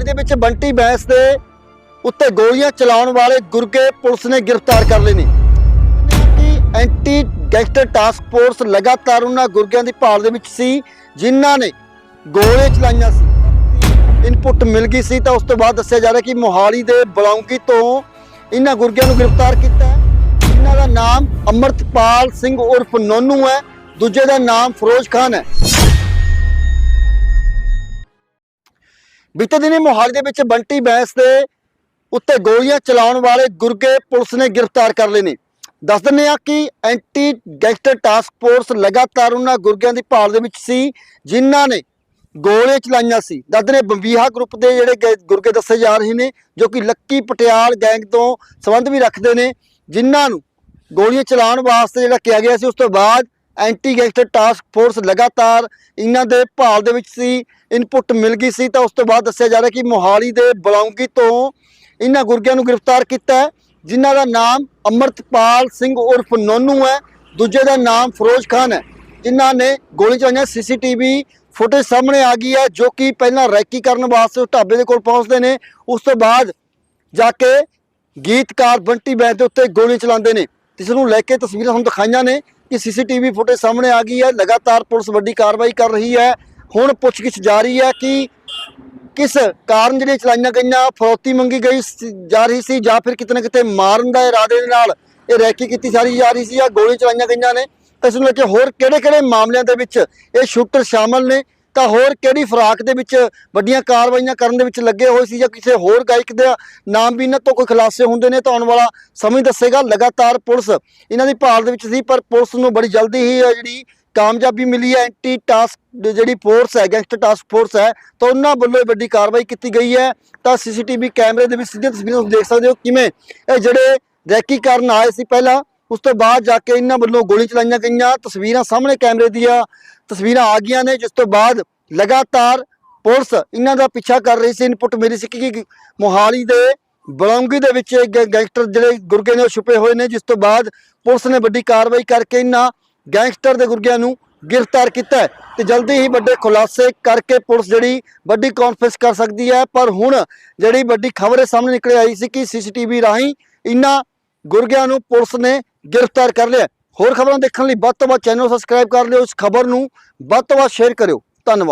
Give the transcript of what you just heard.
ਮੋਹਾਲੀ ਦੇ ਵਿੱਚ ਬੰਟੀ ਬੈਂਸ ਦੇ ਉੱਤੇ ਗੋਲੀਆਂ ਚਲਾਉਣ ਵਾਲੇ ਗੁਰਗੇ ਪੁਲਿਸ ਨੇ ਗ੍ਰਿਫਤਾਰ ਕਰ ਲਏ ਨੇ। ਐਂਟੀ ਗੈਂਗਸਟਰ ਟਾਸਕ ਫੋਰਸ ਲਗਾਤਾਰ ਉਹਨਾਂ ਗੁਰਗਿਆਂ ਦੀ ਭਾਲ ਦੇ ਵਿੱਚ ਸੀ, ਜਿਨ੍ਹਾਂ ਨੇ ਗੋਲੇ ਚਲਾਈਆਂ ਸੀ। ਇਨਪੁਟ ਮਿਲ ਗਈ ਸੀ ਤਾਂ ਉਸ ਤੋਂ ਬਾਅਦ ਦੱਸਿਆ ਜਾ ਰਿਹਾ ਕਿ ਮੋਹਾਲੀ ਦੇ ਬਲੌਂਗੀ ਤੋਂ ਇਹਨਾਂ ਗੁਰਗਿਆਂ ਨੂੰ ਗ੍ਰਿਫਤਾਰ ਕੀਤਾ ਹੈ। ਇਹਨਾਂ ਦਾ ਨਾਮ ਅਮਰਤਪਾਲ ਸਿੰਘ ਉਰਫ ਨੋਨੂ ਹੈ, ਦੂਜੇ ਦਾ ਨਾਮ ਫਿਰੋਜ਼ ਖਾਨ ਹੈ। ਬੀਤੇ ਦਿਨੀ ਮੋਹਾਲੀ ਦੇ ਵਿੱਚ ਬੰਟੀ ਬੈਂਸ ਦੇ ਉੱਤੇ ਗੋਲੀਆਂ ਚਲਾਉਣ ਵਾਲੇ ਗੁਰਗੇ ਪੁਲਿਸ ਨੇ ਗ੍ਰਿਫਤਾਰ ਕਰ ਲਏ ਨੇ। ਦੱਸ ਦਿੰਦੇ ਆ ਕਿ ਐਂਟੀ ਗੈਂਗਸਟਰ ਟਾਸਕ ਫੋਰਸ ਲਗਾਤਾਰ ਉਹਨਾਂ ਗੁਰਗਿਆਂ ਦੀ ਭਾਲ ਦੇ ਵਿੱਚ ਸੀ, ਜਿਨ੍ਹਾਂ ਨੇ ਗੋਲੇ ਚਲਾਈਆਂ ਸੀ। ਦੱਸਦੇ ਨੇ ਬੰਬੀਹਾ ਗਰੁੱਪ ਦੇ ਜਿਹੜੇ ਗੁਰਗੇ ਦੱਸੇ ਜਾ ਰਹੇ ਨੇ, ਜੋ ਕਿ ਲੱਕੀ ਪਟਿਆਲ ਗੈਂਗ ਤੋਂ ਸੰਬੰਧ ਵੀ ਰੱਖਦੇ ਨੇ, ਜਿਨ੍ਹਾਂ ਨੂੰ ਗੋਲੀਆਂ ਚਲਾਉਣ ਵਾਸਤੇ ਜਿਹੜਾ ਕਿਹਾ ਗਿਆ ਸੀ, ਉਸ ਤੋਂ ਬਾਅਦ ਐਂਟੀ ਗੈਂਗਸਟਰ ਟਾਸਕ ਫੋਰਸ ਲਗਾਤਾਰ ਇਹਨਾਂ ਦੇ ਭਾਲ ਦੇ ਵਿੱਚ ਸੀ ਇਨਪੁਟ ਮਿਲ ਗਈ ਸੀ, ਤਾਂ ਉਸ ਤੋਂ ਬਾਅਦ ਦੱਸਿਆ ਜਾ ਰਿਹਾ ਕਿ ਮੋਹਾਲੀ ਦੇ ਬਲੌਂਗੀ ਤੋਂ ਇਹਨਾਂ ਗੁਰਗਿਆਂ ਨੂੰ ਗ੍ਰਿਫਤਾਰ ਕੀਤਾ ਜਿਨ੍ਹਾਂ ਦਾ ਨਾਮ ਅਮਰਤਪਾਲ ਸਿੰਘ ਉਰਫ ਨੋਨੂ ਹੈ, ਦੂਜੇ ਦਾ ਨਾਮ ਫਿਰੋਜ਼ ਖਾਨ ਹੈ, ਜਿਨ੍ਹਾਂ ਨੇ ਗੋਲੀ ਚਲਾਈਆਂ, ਸੀਸੀਟੀਵੀ ਫੁਟੇਜ ਸਾਹਮਣੇ ਆ ਗਈ ਹੈ, ਜੋ ਕਿ ਪਹਿਲਾਂ ਰੈਕੀ ਕਰਨ ਵਾਸਤੇ ਉਸ ਢਾਬੇ ਦੇ ਕੋਲ ਪਹੁੰਚਦੇ ਨੇ, ਉਸ ਤੋਂ ਬਾਅਦ ਜਾ ਕੇ ਗੀਤਕਾਰ ਬੰਟੀ ਬੈਂਸ ਦੇ ਉੱਤੇ ਗੋਲੀ ਚਲਾਉਂਦੇ ਨੇ ਇਸ ਨੂੰ ਲੈ ਕੇ ਤਸਵੀਰਾਂ ਤੁਹਾਨੂੰ ਦਿਖਾਈਆਂ ਨੇ ਕਿ ਸੀਸੀਟੀਵੀ ਫੁਟੇਜ ਸਾਹਮਣੇ ਆ ਗਈ ਹੈ, ਲਗਾਤਾਰ ਪੁਲਿਸ ਵੱਡੀ ਕਾਰਵਾਈ ਕਰ ਰਹੀ ਹੈ। ਹੁਣ ਪੁੱਛਗਿੱਛ ਜਾਰੀ ਹੈ ਕਿ ਕਿਸ ਕਾਰਨ ਜਿਹੜੇ ਚਲਾਈਆਂ ਗਈਆਂ, ਫਰੋਤੀ ਮੰਗੀ ਗਈ ਜਾ ਰਹੀ ਸੀ ਜਾਂ ਫਿਰ ਕਿਤੇ ਨਾ ਕਿਤੇ ਮਾਰਨ ਦਾ ਇਰਾਦੇ ਦੇ ਨਾਲ ਇਹ ਰੈਕੀ ਕੀਤੀ ਸਾਰੀ ਜਾ ਰਹੀ ਸੀ ਜਾਂ ਗੋਲੀ ਚਲਾਈਆਂ ਗਈਆਂ ਨੇ। ਤਾਂ ਇਸ ਨੂੰ ਲੈ ਕੇ ਹੋਰ ਕਿਹੜੇ-ਕਿਹੜੇ ਮਾਮਲਿਆਂ ਦੇ ਵਿੱਚ ਇਹ ਸ਼ੂਟਰ ਸ਼ਾਮਲ ਨੇ? ਤਾਂ ਹੋਰ ਕਿਹੜੀ ਫਰਾਕ ਦੇ ਵਿੱਚ ਵੱਡੀਆਂ ਕਾਰਵਾਈਆਂ ਕਰਨ ਦੇ ਵਿੱਚ ਲੱਗੇ ਹੋਏ ਸੀ ਜਾਂ ਕਿਸੇ ਹੋਰ ਗਾਇਕ ਦਾ ਨਾਮ ਵੀ ਇਹਨਾਂ ਤੋਂ ਕੋਈ ਖੁਲਾਸੇ ਹੁੰਦੇ ਨੇ ਤਾਂ ਆਉਣ ਵਾਲਾ ਸਮੇਂ ਦੱਸੇਗਾ। ਲਗਾਤਾਰ ਪੁਲਿਸ ਇਹਨਾਂ ਦੀ ਭਾਲ ਦੇ ਵਿੱਚ ਸੀ, ਪਰ ਪੁਲਿਸ ਨੂੰ ਬੜੀ ਜਲਦੀ ਹੀ ਇਹ ਜਿਹੜੀ ਕਾਮਯਾਬੀ ਮਿਲੀ ਹੈ, ਐਂਟੀ ਟਾਸਕ ਜਿਹੜੀ ਫੋਰਸ ਹੈ, ਗੈਂਗਸਟਰ ਟਾਸਕ ਫੋਰਸ ਹੈ, ਤਾਂ ਉਹਨਾਂ ਵੱਲੋਂ ਇਹ ਵੱਡੀ ਕਾਰਵਾਈ ਕੀਤੀ ਗਈ ਹੈ। ਤਾਂ ਸੀਸੀਟੀਵੀ ਕੈਮਰੇ ਦੇ ਵਿੱਚ ਸਿੱਧੀਆਂ ਤਸਵੀਰਾਂ ਤੁਸੀਂ ਦੇਖ ਸਕਦੇ ਹੋ ਕਿਵੇਂ ਇਹ ਜਿਹੜੇ ਰੈਕੀ ਕਰਨ ਆਏ ਸੀ ਪਹਿਲਾਂ, ਉਸ ਤੋਂ ਬਾਅਦ ਜਾ ਕੇ ਇਹਨਾਂ ਵੱਲੋਂ ਗੋਲੀ ਚਲਾਈਆਂ ਗਈਆਂ। ਤਸਵੀਰਾਂ ਸਾਹਮਣੇ ਕੈਮਰੇ ਦੀਆਂ ਤਸਵੀਰਾਂ ਆ ਗਈਆਂ ਨੇ, ਜਿਸ ਤੋਂ ਬਾਅਦ ਲਗਾਤਾਰ ਪੁਲਿਸ ਇਹਨਾਂ ਦਾ ਪਿੱਛਾ ਕਰ ਰਹੀ ਸੀ। ਇਨਪੁਟ ਮਿਲੀ ਸੀ ਕਿ ਮੋਹਾਲੀ ਦੇ ਬਲੌਂਗੀ ਦੇ ਵਿੱਚ ਇਹ ਗੈ- ਗੈਂਗਸਟਰ ਜਿਹੜੇ ਗੁਰਗੇ ਨੇ ਉਹ ਛੁਪੇ ਹੋਏ ਨੇ, ਜਿਸ ਤੋਂ ਬਾਅਦ ਪੁਲਿਸ ਨੇ ਵੱਡੀ ਕਾਰਵਾਈ ਕਰਕੇ ਇਹਨਾਂ ਗੈਂਗਸਟਰ ਦੇ ਗੁਰਗਿਆਂ ਨੂੰ ਗ੍ਰਿਫਤਾਰ ਕੀਤਾ ਹੈ। ਤੇ ਜਲਦੀ ਹੀ ਵੱਡੇ ਖੁਲਾਸੇ ਕਰਕੇ ਪੁਲਿਸ ਜਿਹੜੀ ਵੱਡੀ ਕਾਨਫਰੰਸ ਕਰ ਸਕਦੀ ਹੈ। ਪਰ ਹੁਣ ਜਿਹੜੀ ਵੱਡੀ ਖਬਰ ਸਾਹਮਣੇ ਨਿਕਲ ਆਈ ਸੀ ਕਿ ਸੀਸੀਟੀਵੀ ਰਾਹੀਂ ਇਹਨਾਂ ਗੁਰਗਿਆਂ ਨੂੰ ਪੁਲਿਸ ਨੇ ਗ੍ਰਿਫਤਾਰ ਕਰ ਲਿਆ ਹੋਰ ਖਬਰਾਂ ਦੇਖਣ ਲਈ ਵੱਧ ਤੋਂ ਵੱਧ ਚੈਨਲ ਸਬਸਕ੍ਰਾਈਬ ਕਰ ਲਿਓ। ਇਸ ਖਬਰ ਨੂੰ ਵੱਧ ਤੋਂ ਵੱਧ ਸ਼ੇਅਰ ਕਰਿਓ। ਧੰਨਵਾਦ।